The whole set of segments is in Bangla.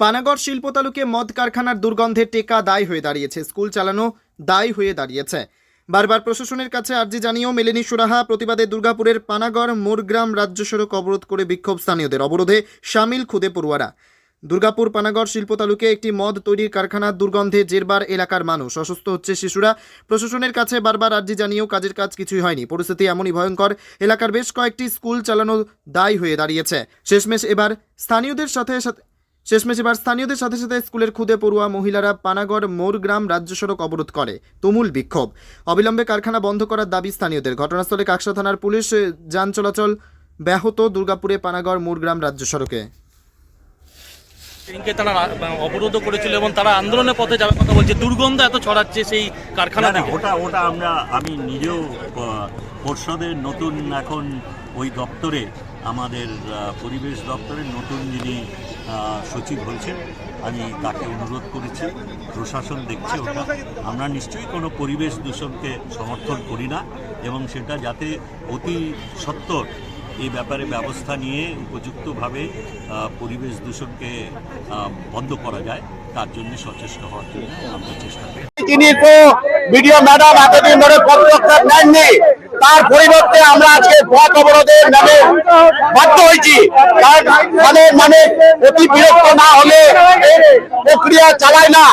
পানাগড় শিল্প তালুকে মদ কারখানার দুর্গন্ধে টেকা দায় হয়ে দাঁড়িয়েছে। স্কুল চালানো দায় হয়ে দাঁড়িয়েছে। বারবার প্রশাসনের কাছে আর্জি জানিয়েও মেলেনি সুরাহা। প্রতিবাদে দুর্গাপুরের পানাগড় মোরগ্রাম রাজ্য সড়ক অবরোধ করে বিক্ষোভ স্থানীয়দের। অবরোধে সামিল খুদে পড়ুয়ারা। দুর্গাপুর পানাগড় শিল্প তালুকে একটি মদ তৈরির কারখানার দুর্গন্ধে জেরবার এলাকার মানুষ। অসুস্থ হচ্ছে শিশুরা। প্রশাসনের কাছে বারবার আর্জি জানিয়েও কাজের কাজ কিছুই হয়নি। পরিস্থিতি এমনই ভয়ঙ্কর। এলাকার বেশ কয়েকটি স্কুল চালানো দায় হয়ে দাঁড়িয়েছে। শেষমেশ এবার স্থানীয়দের সাথে শেষমেশ এবার স্থানীয়দের সাথে সাথে স্কুলের খুদে পড়ুয়া মহিলারা পানাগড় মোরগ্রাম রাজ্য সড়ক অবরোধ করে। তুমুল বিক্ষোভ। অবিলম্বে কারখানা বন্ধ করার দাবি স্থানীয়দের। ঘটনাস্থলে কাকসা থানার পুলিশ যান চলাচল ব্যাহত দুর্গাপুরে পানাগড় মোরগ্রাম রাজ্য সড়কে। সেদিনকে তারা অবরোধ করেছিল এবং তারা আন্দোলনের পথে যাবে কথা বলছে। দুর্গন্ধ এত ছড়াচ্ছে সেই কারখানা ওটা ওটা আমরা আমি নিজেও পর্ষদের নতুন এখন ওই দপ্তরে আমাদের পরিবেশ দপ্তরের নতুন যিনি সচিব হয়েছেন, আমি তাকে অনুরোধ করেছি, প্রশাসন দেখছে ওটা। আমরা নিশ্চয়ই কোনো পরিবেশ দূষণকে সমর্থন করি না এবং সেটা যাতে অতি সত্বর এই ব্যাপারে ব্যবস্থা নিয়ে উপযুক্তভাবে পরিবেশ দূষণকে বন্ধ করা যায়, তার জন্য সচেষ্ট হওয়ার জন্য আমরা চেষ্টা করি। তিনি তো বিডিও ম্যাডাম এতদিন ধরে পদক্ষেপ নেননি। তার পরিবর্তে আমরা আজকে পথ অবরোধের নামে বাধ্য হয়েছি। কারণ মানে মানে অতি বিরক্ত না হলে প্রক্রিয়া চালায় না।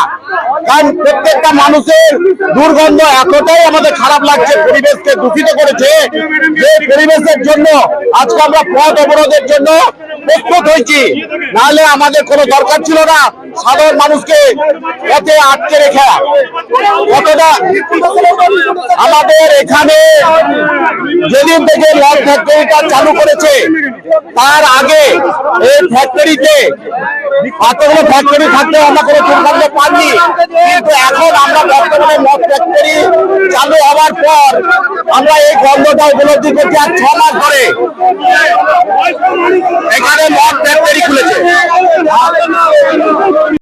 কারণ প্রত্যেকটা মানুষের দুর্গন্ধ এতটাই আমাদের খারাপ লাগছে, পরিবেশকে দূষিত করেছে যে পরিবেশের জন্য আজকে আমরা পথ অবরোধের জন্য প্রস্তুত হয়েছি। নাহলে আমাদের কোনো দরকার ছিল না সাধারণ মানুষকে পথে আটকে রেখা। কতটা আমাদের এখানে যেদিন থেকে লঞ্চ ফ্যাক্টরিটা চালু করেছে, তার আগে এই ফ্যাক্টরিতে এতগুলো ফ্যাক্টরি থাকলেও আমরা কোনো দুর্গন্ধ পাইনি কিন্তু এখন আমরা বর্তমানে মদ ফ্যাক্টরি চালু হওয়ার পর আমরা এই গন্ধটা উপলব্ধি করছি আর ছ মাস ধরে।